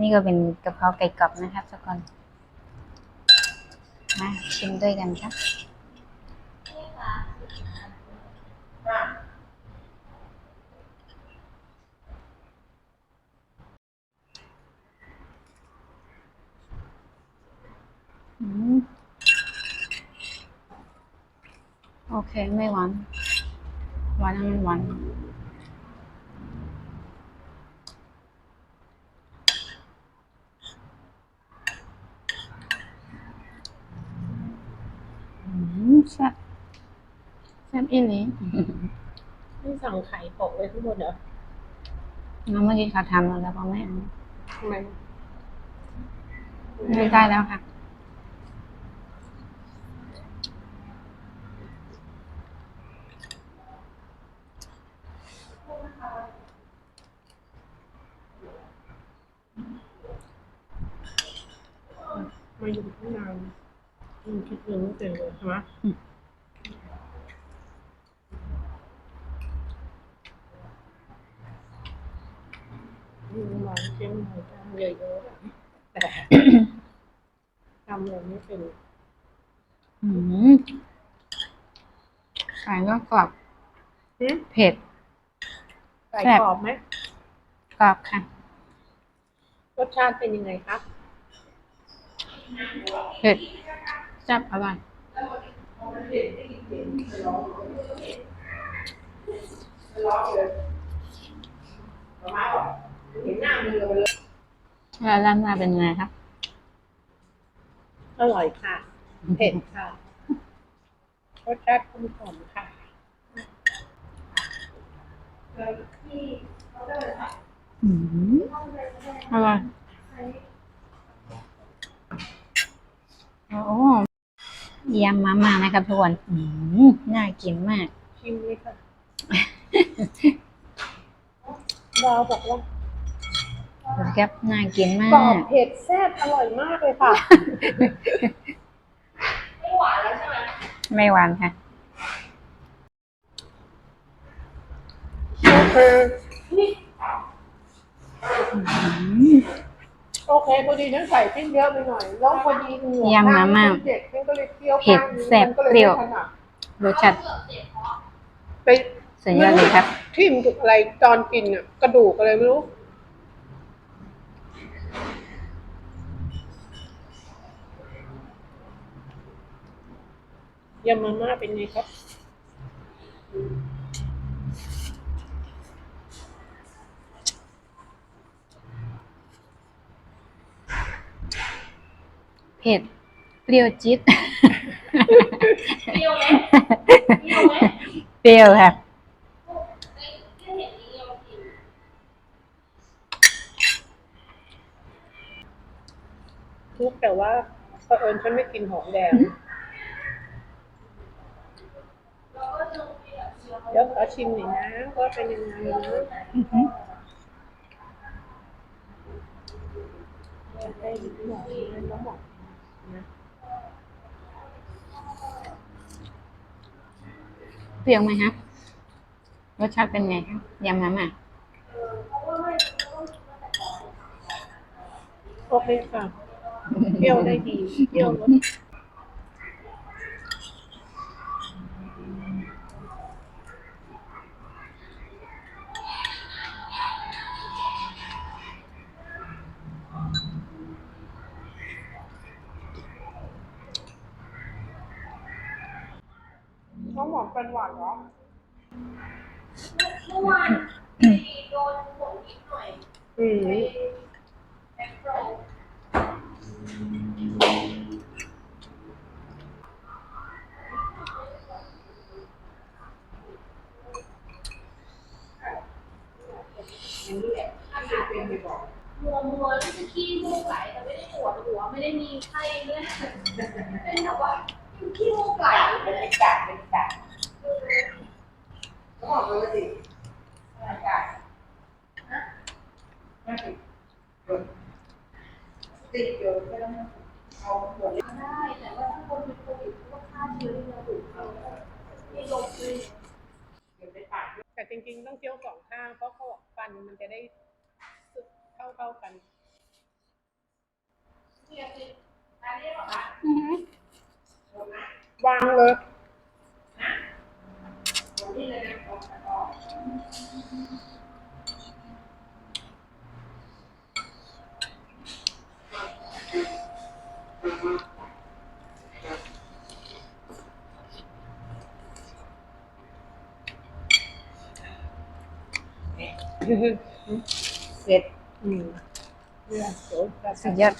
นี่ก็เป็นกะเพราไก่กรอบนะครับทุกคนมาชิมด้วยกันครับอืมโอเค ไม่หวาน หวานอันนั้นหวาน อืม แซ่บแซ่บอีหลีไม่สั่งไข่ตกเลยทุกคนเหรอน้องเมื่อกี้เขาทำแล้วแล้วก็ไม่เอาทำไมไม่ได้แล้วค่ะ มาอยู่ที่นานมันคิดเงินไม่เป็นเลยใช่ไหม อืมมีร้านเชียงใหม่จ้างเยอะๆแต่ทำเลยไม่เป็นอืมไก่ก็กรอบหึเผ็ดไก่กรอบไหมกรอบค่ะ รสชาติเป็นยังไงครับเผ็ดแซ่บอร่อย แล้วร้านมาเป็นไงครับ อร่อยค่ะ เผ็ดค่ะรสชาติกลมกล่อมค่ะอืมอร่อยโอ้ยำมาม่านะครับทุกคนอืมน่ากินมากชิมเลยค่ะดาวบอกว่าดู ครับน่ากินมากกรอบเผ็ดแซ่บอร่อยมากเลยค่ะ ไม่หวานค่ะโอเคอืมโอเคพอดีฉันใส่พริกเยอะไปหน่อยแล้วพอดีเหงื่อยำมาม่าเด็กฉันก็เลยเคี้ยวเผ็ดข้างนี้แซ่บมันก็ลเปรี้ยวไม่ถนัดรสชาติไปสุดยอดเลยครับทิ่มถูกอะไรตอนกินอะ กระดูกอะไรไม่รู้ ยำมาม่าเป็นไงครับ เผ็ด เปรี้ยวจี๊ด เปรี้ยวไหมเปรี้ยวไหมเปรี้ยวค่ะแค่เห็นนี้ยังกินทุกแต่ว่าเผอิญฉันไม่กินหอมแดง แล้วก็จะมีแบบ เชื้อเดี๋ยวขอชิมหน่อยนะว่าเป็นยังไงนะอื้อหือจะได้หมอกแล้วหมอกนะเปรี้ยวไหมฮะ รสชาติเป็นไงครับยำมาม่าโอเคค่ะ เปรี้ยวได้ดี เปรี้ยวรส หวานเป็นหวานเหรอเมื่อวานโดนฝนนิดหน่อยอืมไปโปรมัวมัวๆแล้วจะขี้มูกไหลแต่ไม่ได้ปวดหัวไม่ได้มีไข้เลยเป็นแบบว่าขี้มูกไหล เป็นกาดเป็นกาดก็ บอกเลยว่าดิเป็นกาดนะไม่ติดติดอยู่ไม่ต้องเอาหมดได้แต่ว่าถ้าคนเป็นโควิดก็ฆ่าเชื้อในกระดูกเขาไม่ลงเลยเก็บในปากแต่จริงๆ ต้องเคี้ยวสองข้างเพราะเขาบอกฟันมันจะได้เท่าเท่าๆกันเสร็จอืมเรื่องโสดสุดยอด